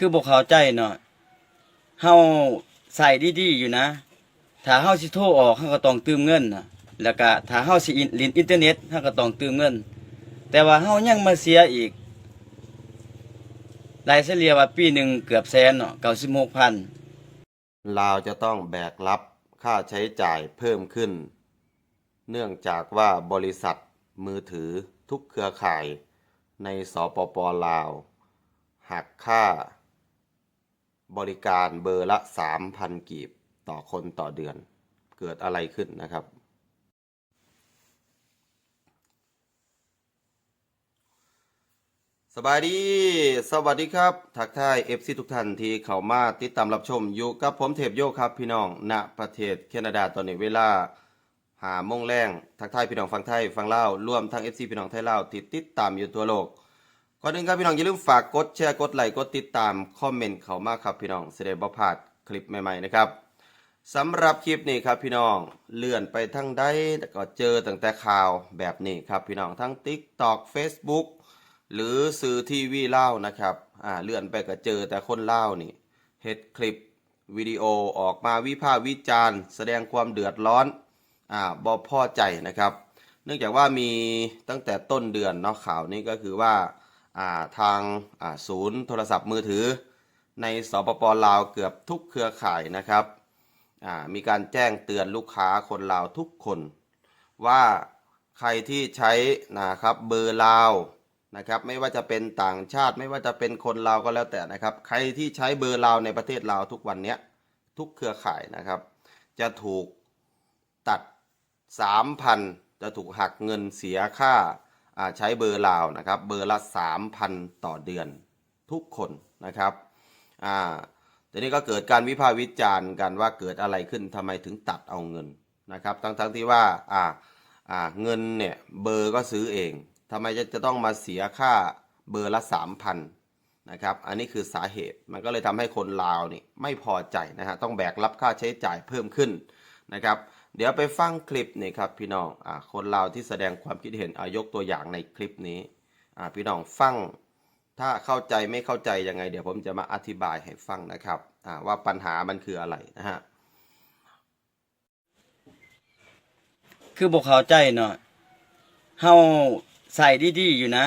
คือบ่เขาใจเนาะเฮาใส่ดีๆอยู่นะ ถ้าเฮาสิโทรออกเฮาก็ต้องเติมเงินนะแล้วก็ถ้าเฮาสิลินอินเทอร์เน็ตเฮาก็ต้องเติมเงิน แต่ว่าเฮายังมาเสียอีกรายเฉลี่ยว่าปีหนึ่งเกือบแสนเนาะ96,000ลาวจะต้องแบกรับค่าใช้จ่ายเพิ่มขึ้น เนื่องจากว่าบริษัทมือถือทุกเครือข่ายในสปปลาว หักค่า บริการเบอร์ละ 3,000 กีบต่อคนต่อเดือน เกิดอะไรขึ้นนะครับ สบายดี สวัสดีครับ ทักทาย FC ทุกท่านที่เข้ามาติดตามรับชมอยู่กับผมเทพโยครับพี่น้องณประเทศแคนาดาตอนนี้เวลาหาโมงแรงทักทายพี่น้องฟังไทยฟังเล่าวรวมทั้ง FC พี่น้องไทยเล่าวที่ติดตามอยู่ตัวโลก ก่อนอื่นครับพี่น้องอย่าลืมฝากกดแชร์กดไลค์กดติดตามคอมเมนต์เขามากครับพี่น้องเสด็จบ่พลาดคลิปใหม่ๆนะครับสำหรับคลิปนี้ครับพี่น้องเลื่อนไปทั้งใดก็เจอตั้งแต่ข่าวแบบนี้ครับพี่น้องทั้ง TikTok Facebook หรือสื่อทีวีเล่าวนะครับอ่าเลื่อนไปก็เจอแต่คนเล่านี่เฮ็ดคลิปวิดีโอออกมาวิพากษ์วิจารณ์ แสดงความเดือดร้อนอ่าบ่พอใจนะครับ เนื่องจากว่ามีตั้งแต่ต้นเดือนเนาะข่าวนี้ก็คือว่า ทางศูนย์โทรศัพท์มือถือ ในสปปลาวเกือบทุกเครือข่ายนะครับมีการแจ้งเตือนลูกค้าคนลาวทุกคน ว่าใครที่ใช้นะครับเบอร์ลาวนะครับไม่ว่าจะเป็นต่างชาติไม่ว่าจะเป็นคนลาวก็แล้วแต่นะครับ ใครที่ใช้เบอร์ลาวในประเทศลาวทุกวันนี้ทุกเครือข่ายนะครับ จะถูกตัด 3,000 จะถูกหักเงินเสียค่า ใช้เบอร์ลาวนะครับเบอร์ละ 3,000 ต่อเดือนทุกคนนะครับอ่าทีนี้ก็เกิดการวิพากษ์วิจารณ์กันว่าเกิดอะไรขึ้นทำไมถึงตัดเอาเงินนะครับ ทั้งทั้งที่ว่าอ่าอ่าเงินเนี่ยเบอร์ก็ซื้อเองทำไมจะจะต้องมาเสียค่าเบอร์ละ3,000นะครับ อันนี้คือสาเหตุมันก็เลยทำให้คนลาวนี่ไม่พอใจนะฮะต้องแบกรับค่าใช้จ่ายเพิ่มขึ้นนะครับ เดี๋ยวไปฟังคลิปนี่ครับพี่น้องอ่าคนลาที่แสดงความคิดเห็นอายกตัวอย่างในคลิปนี้อ่าพี่น้องฟังถ้าเข้าใจไม่เข้าใจยังไง เดี๋ยวผมจะมาอธิบายให้ฟังนะครับอ่าว่าปัญหามันคืออะไรนะฮะคือบ่เข้าใจเนาะเฮาใส่ดีๆอยู่นะ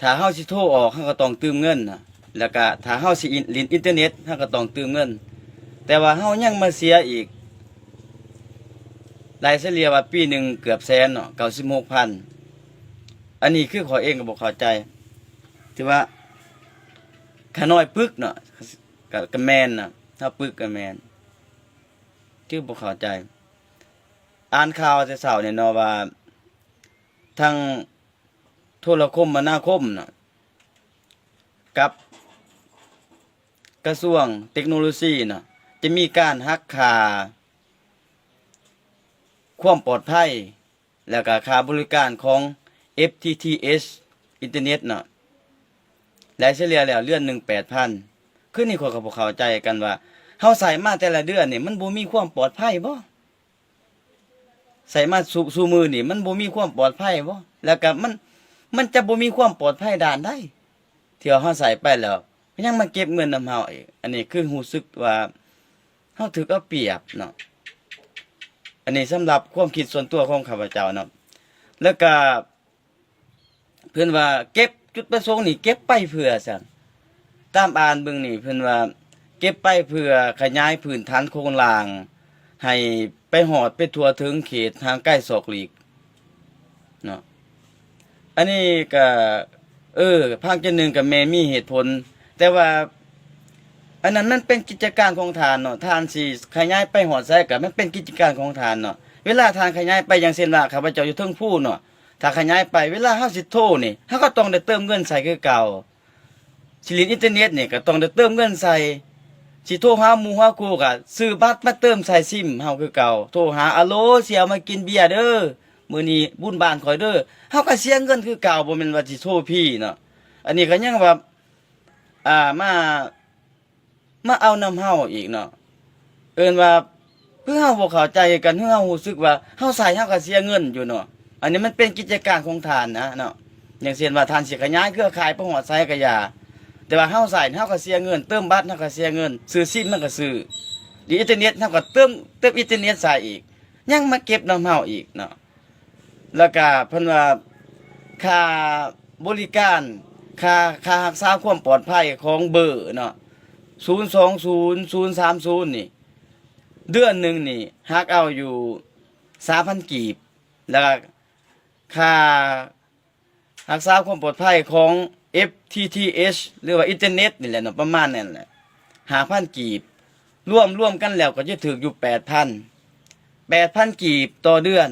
ถ้าเฮาสิโทรออกเฮาก็ต้องเติมเงินนะแล้วก็ถ้าเฮาสิอินเลินอินเทอร์เน็ตเฮาก็ต้องเติมเงิน แต่ว่าเฮายังมาเสียอีก รายเฉลี่ยว่าปีหนึ่งเกือบแสนเนาะ96,000อันนี้คือขอเองก็บ่เข้าใจที่ว่าขาน้อยปึกเนาะก็ก็แมนนะถ้าปึกก็แมนคือบ่เข้าใจ อ่านข่าวแต่เช้าเนี่ยเนาะว่าทางโทรคมมาหน้าคมเน่ะกับกระทรวงเทคโนโลยีเน่ะจะมีการหักค่า ความปลอดภัย แล้วก็ค่าบริการของ FTTH อินเทอร์เน็ตเน่ะและเฉลี่ยแล้วเดือนหนึ่งแปดพันนี่ขอยก็บ่เขาใจกันว่าเฮาใส่มาแต่ละเดือนนี่มันบ่มีความปลอดภัยบ่ใส่มาสู่สู่มือนี่ มันบ่มีความปลอดภัยบ่แล้วก็มัน มันจะบ่มีความปลอดภัยด้านใดที่เฮาใส่ไปแล้วยังมาเก็บเงินนำเฮาอีกอันนี้คือรู้สึกว่าเฮาถูกเอาเปรียบเนาะ อันนี้สำหรับความคิดส่วนตัวของข้าพเจ้าเนาะแล้วก็เพิ่อนว่าเก็บจุดประสงค์นี่เก็บไปเพื่อซั่นตามอ่านเบิ่งนี่เพิ่อนว่า เก็บไปเพื่อขยายพื้นฐานโครงล่าง ให้ไปหอดไปทั่วถึงเขตทางใกล้ศอกหลีกเนาะอันนี้ก็เออภาคจะหนึ่งกับแม่มีเหตุผล แต่ว่า อันนั้นมันเป็นกิจการของทานเนาะทานสิขยายไปหอดใส่กับมันเป็นกิจการของทานเนาะเวลาทานขยายไปอย่างเช่นว่าข้าพเจ้าอยู่เทิงผู้เนาะถ้าขยายไปเวลาเฮาสิโทรนี่เฮาก็ต้องได้เติมเงินใส่คือเก่าสิลินอินเทอร์เน็ตนี่ก็ต้องได้เติมเงินใส่สิโทรหาหมู่หาคู่ก็ซื้อบัตรมาเติมใส่ซิมเฮาคือเก่าโทรหาอะโลเสียมากินเบียร์เด้อมื้อนี้บุญบ้านข่อยเด้อเฮาก็เสียเงินคือเก่าบ่แม่นว่าสิโทรพี่เนาะอันนี้ก็ยังว่าอ่ามา มาเอานำเฮาอีกเนาะเอิ้นว่าเพื่อเฮาบ่เข้าใจกันเพื่อเฮารู้สึกว่าเฮาใส่เฮาก็เสียเงินอยู่เนาะอันนี้มันเป็นกิจการของทานนะเนาะอย่างเช่นว่าทานสิขยายเครือข่ายไปหอดไสก็อย่าแต่ว่าเฮาใส่เฮาก็เสียเงิน เติมบัตรเฮาก็เสียเงิน ซื้อซิมเฮาก็ซื้อดีอินเทอร์เน็ตเฮาก็เติมเติมอินเทอร์เน็ตใส่อีก ยังมาเก็บนำเฮาอีกเนาะแล้วก็เพิ่นว่าค่าบริการค่าค่ารักษาความปลอดภัยของเบอร์เนาะ 020030นี่ เดือนหนึ่งนี่ฮักเอาอยู่3,000กีบ แล้วก็ค่ารักษาความปลอดภัยของ FTTH หรือว่าอินเทอร์เน็ตนี่แหละเนาะประมาณนั่นแหละหาพันกีบร่วมร่วมกันแล้วก็จะถึงอยู่แปดพันแปดพันกีบต่อเดือน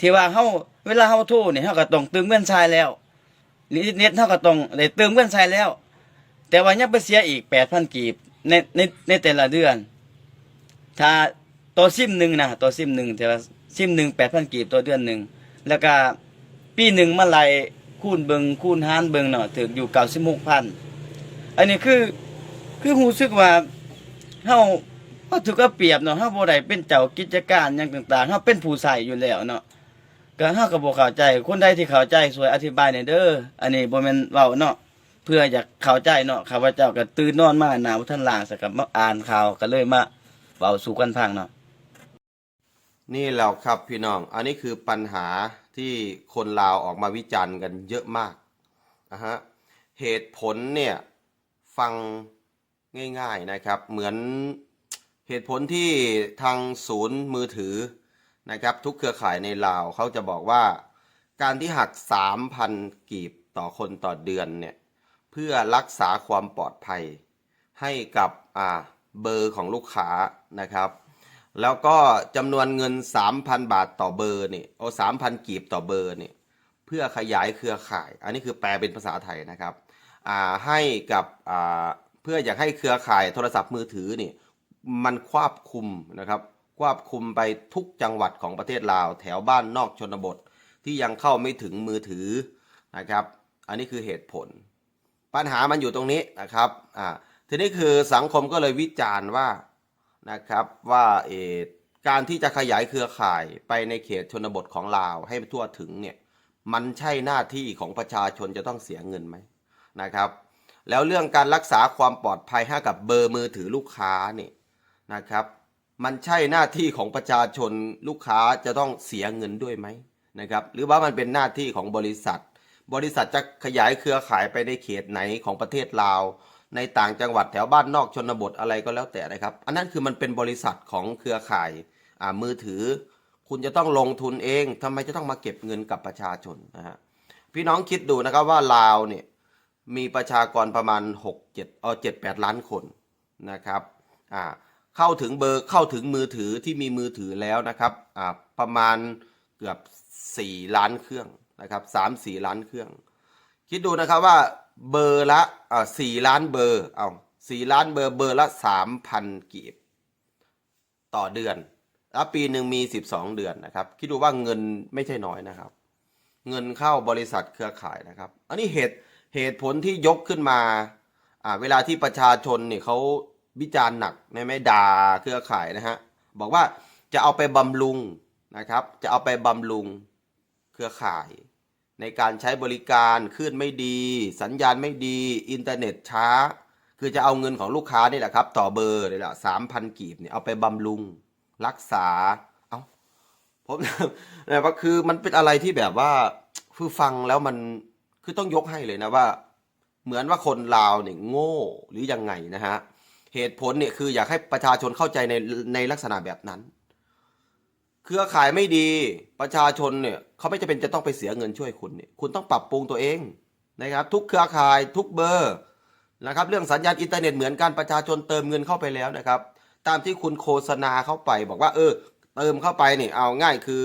ที่ว่าเฮาเวลาเฮาโทรเนี่ยเฮาก็ต้องเติมเงินใช้แล้วหรืออินเทอร์เน็ตเฮาก็ต้องได้เติมเงินใช้แล้ว แต่ว่ายังไปเสียอีกแปดพันกีบในในในแต่ละเดือน ถ้าต่อซิมหนึ่งนะต่อซิมหนึ่งแต่ว่าซิมหนึ่งแปดพันกีบต่อเดือนหนึ่งแล้วก็ปีหนึ่งมาไล่คูณเบิงคูณหารเบิงเนาะถึงอยู่เก้าสิบหกพันอันนี้คือคือรู้สึกว่าเฮาเฮาถูกเอาเปรียบเนาะเฮาบ่ได้เป็นเจ้ากิจการหยังต่างๆเฮาเป็นผู้ใช้อยู่แล้วเนาะก็เฮาก็บ่เข้าใจคนใดที่เข้าใจสวยอธิบายหน่อยเด้ออันนี้บ่แม่นเว้าเนาะ เพื่ออยากเข้าใจเนาะข้าพเจ้าก็ตื่นนอนมาหนาวท่านล่างสักกับมาอ่านข่าวก็เลยมาเว้าสู่กันฟังเนาะนี่แหล้วครับพี่น้อง อันนี้คือปัญหาที่คนลาวออกมาวิจารณ์กันเยอะมากนะฮะเหตุผลเนี่ยฟังง่าย ๆนะครับ เหมือนเหตุผลที่ทางศูนย์มือถือนะครับทุกเครือข่ายในลาวเขาจะบอกว่า การที่หัก 3,000 กีบต่อคนต่อเดือนเนี่ย เพื่อรักษาความปลอดภัย ให้กับเบอร์ของลูกค้านะครับ แล้วก็จำนวนเงิน 3,000 บาทต่อเบอร์นี่โอ้3,000 กีบต่อเบอร์นี่เพื่อขยายเครือข่าย อันนี้คือแปลเป็นภาษาไทยนะครับให้กับเพื่ออยากให้เครือข่ายโทรศัพท์มือถือนี่มันควบคุมนะครับควบคุมไปทุกจังหวัดของประเทศลาว แถวบ้านนอกชนบทที่ยังเข้าไม่ถึงมือถือนะครับ อันนี้คือเหตุผล ปัญหามันอยู่ตรงนี้นะครับอ่าทีนี้คือสังคมก็เลยวิจารณ์ว่านะครับว่าเออการที่จะขยายเครือข่ายไปในเขตชนบทของลาวให้ทั่วถึงเนี่ยมันใช่หน้าที่ของประชาชนจะต้องเสียเงินไหมนะครับ แล้วเรื่องการรักษาความปลอดภัยให้กับเบอร์มือถือลูกค้านี่นะครับมันใช่หน้าที่ของประชาชนลูกค้าจะต้องเสียเงินด้วยไหมนะครับหรือว่ามันเป็นหน้าที่ของบริษัท บริษัทจะขยายเครือข่ายไปในเขตไหนของประเทศลาว ในต่างจังหวัดแถวบ้านนอกชนบทอะไรก็แล้วแต่นะครับ อันนั้นคือมันเป็นบริษัทของเครือข่ายมือถือ คุณจะต้องลงทุนเองทำไมจะต้องมาเก็บเงินกับประชาชนนะฮะพี่น้องคิดดูนะครับว่าลาวเนี่ยมีประชากรประมาณ 6 7เออ7 8 ล้านคนนะครับอ่าเข้าถึงเบอร์เข้าถึงมือถือที่มีมือถือแล้วนะครับอ่าประมาณเกือบ 4 ล้านเครื่อง นะครับ3 4ล้านเครื่อง คิดดูนะครับว่าเบอร์ละอ่าสี่ล้านเบอร์เอาสี่ล้านเบอร์เบอร์ละสามพันกีบ ต่อเดือน แล้วปีหนึ่งมีสิบสองเดือนนะครับ คิดดูว่าเงินไม่ใช่น้อยนะครับ เงินเข้าบริษัทเครือข่ายนะครับ อันนี้เหตุเหตุผลที่ยกขึ้นมาอ่าเวลาที่ประชาชนเนี่ยเขาวิจารณ์หนักในไม่ด่าเครือข่ายนะฮะบอกว่าจะเอาไปบำรุงนะครับ จะเอาไปบำรุงเครือข่าย ในการใช้บริการคลื่นไม่ดี สัญญาณไม่ดี อินเทอร์เน็ตช้า คือจะเอาเงินของลูกค้านี่แหละครับ ต่อเบอร์เลยละสามพันกีบเนี่ยเอาไปบำรุงรักษา เอาผมนะว่าคือมันเป็นอะไรที่แบบว่าคือฟังแล้วมันคือต้องยกให้เลยนะว่า เหมือนว่าคนลาวเนี่ยโง่หรือยังไงนะฮะเหตุผลเนี่ยคืออยากให้ประชาชนเข้าใจในในลักษณะแบบนั้น เครือข่ายไม่ดีประชาชนเนี่ยเขาไม่จำเป็นจะต้องไปเสียเงินช่วยคุณเนี่ยคุณต้องปรับปรุงตัวเองนะครับ ทุกเครือข่ายทุกเบอร์นะครับ เรื่องสัญญาณอินเทอร์เน็ตเหมือนกันประชาชนเติมเงินเข้าไปแล้วนะครับ ตามที่คุณโฆษณาเข้าไป บอกว่า เออ เติมเข้าไปเนี่ยเอาง่ายคือ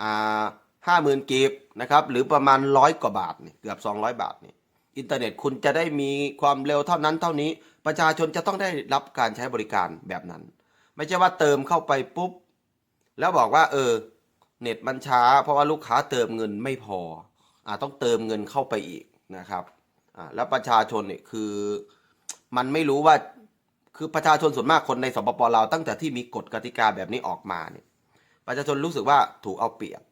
อ่าห้าหมื่นกีบนะครับ หรือประมาณร้อยกว่าบาทนี่เกือบสองร้อยบาทนี่อินเทอร์เน็ตคุณจะได้มีความเร็วเท่านั้นเท่านี้ ประชาชนจะต้องได้รับการใช้บริการแบบนั้น ไม่ใช่ว่าเติมเข้าไปปุ๊บ แล้วบอกว่า เออ เน็ตมันช้า เพราะว่าลูกค้าเติมเงินไม่พออ่าต้องเติมเงินเข้าไปอีกนะครับอ่าแล้วประชาชนเนี่ยคือมันไม่รู้ว่าคือประชาชนส่วนมากคนในสปปลาวตั้งแต่ที่มีกฎกติกาแบบนี้ออกมาเนี่ยประชาชนรู้สึกว่าถูกเอาเปรียบ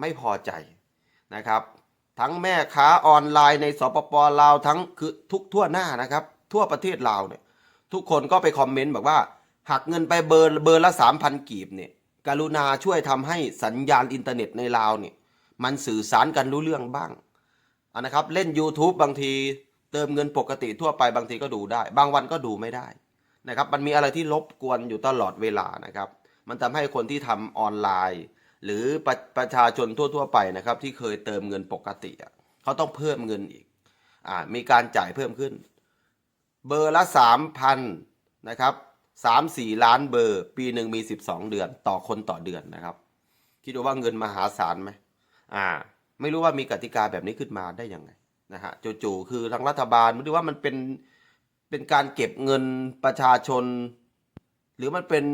ไม่พอใจนะครับ ทั้งแม่ค้าออนไลน์ในสปปลาวทั้งคือทุกทั่วหน้านะครับ ทั่วประเทศลาวเนี่ย ทุกคนก็ไปคอมเมนต์บอกว่าหักเงินไปเบอร์เบอร์ละสามพันกีบเนี่ย กรุณาช่วยทำให้สัญญาณอินเทอร์เน็ตในลาวเนี่ยมันสื่อสารกันรู้เรื่องบ้างนะครับเล่น YouTube บางทีเติมเงินปกติทั่วไปบางทีก็ดูได้ บางวันก็ดูไม่ได้นะครับมันมีอะไรที่รบกวนอยู่ตลอดเวลานะครับ มันทำให้คนที่ทำออนไลน์ หรือประประชาชนทั่ว ๆ ไปนะครับ ที่เคยเติมเงินปกติเขาต้องเพิ่มเงินอีกอ่ามีการจ่ายเพิ่มขึ้น เบอร์ละสามพันนะครับ สามสี่ล้านเบอร์ ปีหนึ่งมีสิบสองเดือน ต่อคนต่อเดือนนะครับ คิดดูว่าเงินมหาศาลไหมอ่า ไม่รู้ว่ามีกติกาแบบนี้ขึ้นมาได้ยังไงนะฮะจู่ๆคือทางรัฐบาลไม่รู้ว่ามันเป็นเป็นการเก็บเงินประชาชน หรือมันเป็น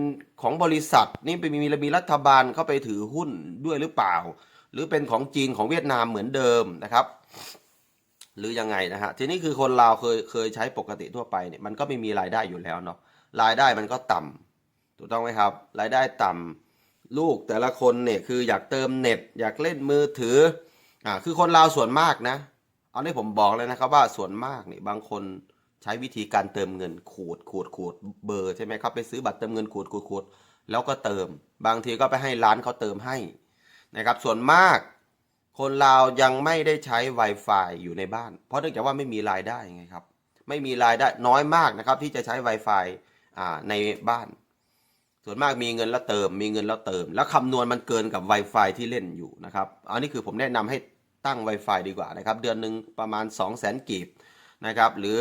ของบริษัท นี่เป็นมีมีรัฐบาลเข้าไปถือหุ้นด้วยหรือเปล่า หรือเป็นของจีนของเวียดนามเหมือนเดิมนะครับ หรือยังไงนะฮะทีนี้คือคนลาวเคยเคยใช้ปกติทั่วไปเนี่ยมันก็ไม่มีรายได้อยู่แล้วเนาะ รายได้มันก็ต่ำถูกต้องไหมครับ รายได้ต่ำลูกแต่ละคนเนี่ยคืออยากเติมเน็ต อยากเล่นมือถืออ่าคือคนลาวส่วนมากนะ เอาที่ผมบอกเลยนะครับว่าส่วนมากเนี่ยบางคนใช้วิธีการเติมเงินขูดขูดขูดเบอร์ใช่ไหมครับไปซื้อบัตรเติมเงินขูดขูดขูดแล้วก็เติม บางทีก็ไปให้ร้านเขาเติมให้นะครับส่วนมากคนลาวยังไม่ได้ใช้ Wi-Fi อยู่ในบ้าน เพราะเนื่องจากว่าไม่มีรายได้ไงครับ ไม่มีรายได้น้อยมากนะครับที่จะใช้ Wi-Fi ในบ้าน ส่วนมากมีเงินแล้วเติม มีเงินแล้วเติม แล้วคำนวณมันเกินกับ Wi-Fi ที่เล่นอยู่นะครับอันนี้คือผมแนะนำให้ตั้ง Wi-Fi ดีกว่านะครับ เดือนหนึ่งประมาณ 2 0 0 0 0 0กีบนะครับ หรือ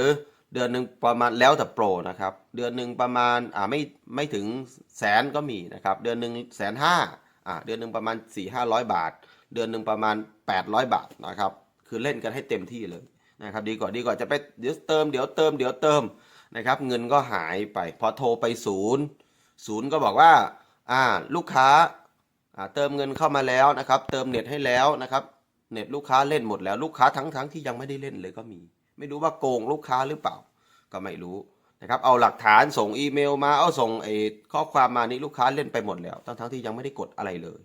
เดือนหนึ่งประมาณแล้วแต่โปรนะครับ เดือนหนึ่งประมาณอ่าไม่ไม่ถึงแสนก็มีนะครับ เดือนหนึ่งแสนห้าอ่าเดือนหนึ่งประมาณ4 5 0 0บาท เดือนหนึ่งประมาณ 800 บาทนะครับ คือเล่นกันให้เต็มที่เลยนะครับ ดีกว่าดีกว่าจะไปเดี๋ยวเติมเดี๋ยวเติมเดี๋ยวเติม นะครับเงินก็หายไป พอโทรไปศูนย์ศูนย์ก็บอกว่าอ่าลูกค้าอ่าเติมเงินเข้ามาแล้วนะครับ เติมเน็ตให้แล้วนะครับ เน็ตลูกค้าเล่นหมดแล้วลูกค้าทั้งทั้งที่ยังไม่ได้เล่นเลยก็มี ไม่รู้ว่าโกงลูกค้าหรือเปล่า ก็ไม่รู้นะครับ เอาหลักฐานส่งอีเมลมาเอาส่งไอ้ข้อความมานี่ลูกค้าเล่นไปหมดแล้วทั้งทั้งที่ยังไม่ได้กดอะไรเลย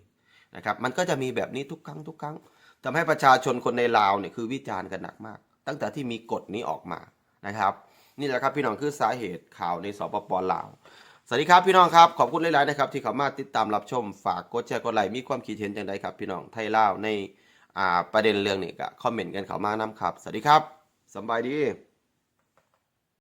นะครับ มันก็จะมีแบบนี้ทุกครั้งทุกครั้งทำให้ประชาชนคนในลาวเนี่ยคือวิจารณ์กันหนักมาก ตั้งแต่ที่มีกฎนี้ออกมานะครับ นี่แหละครับพี่น้องคือสาเหตุข่าวในสปปลาวสวัสดีครับพี่น้องครับขอบคุณหลายๆนะครับที่เข้ามาติดตามรับชมฝากกดแชร์กดไลค์มีความคิดเห็นอย่างไรครับ พี่น้องไทยลาวในประเด็นเรื่องนี้ก็คอมเมนต์กันเข้ามานำครับ สวัสดีครับสบายดี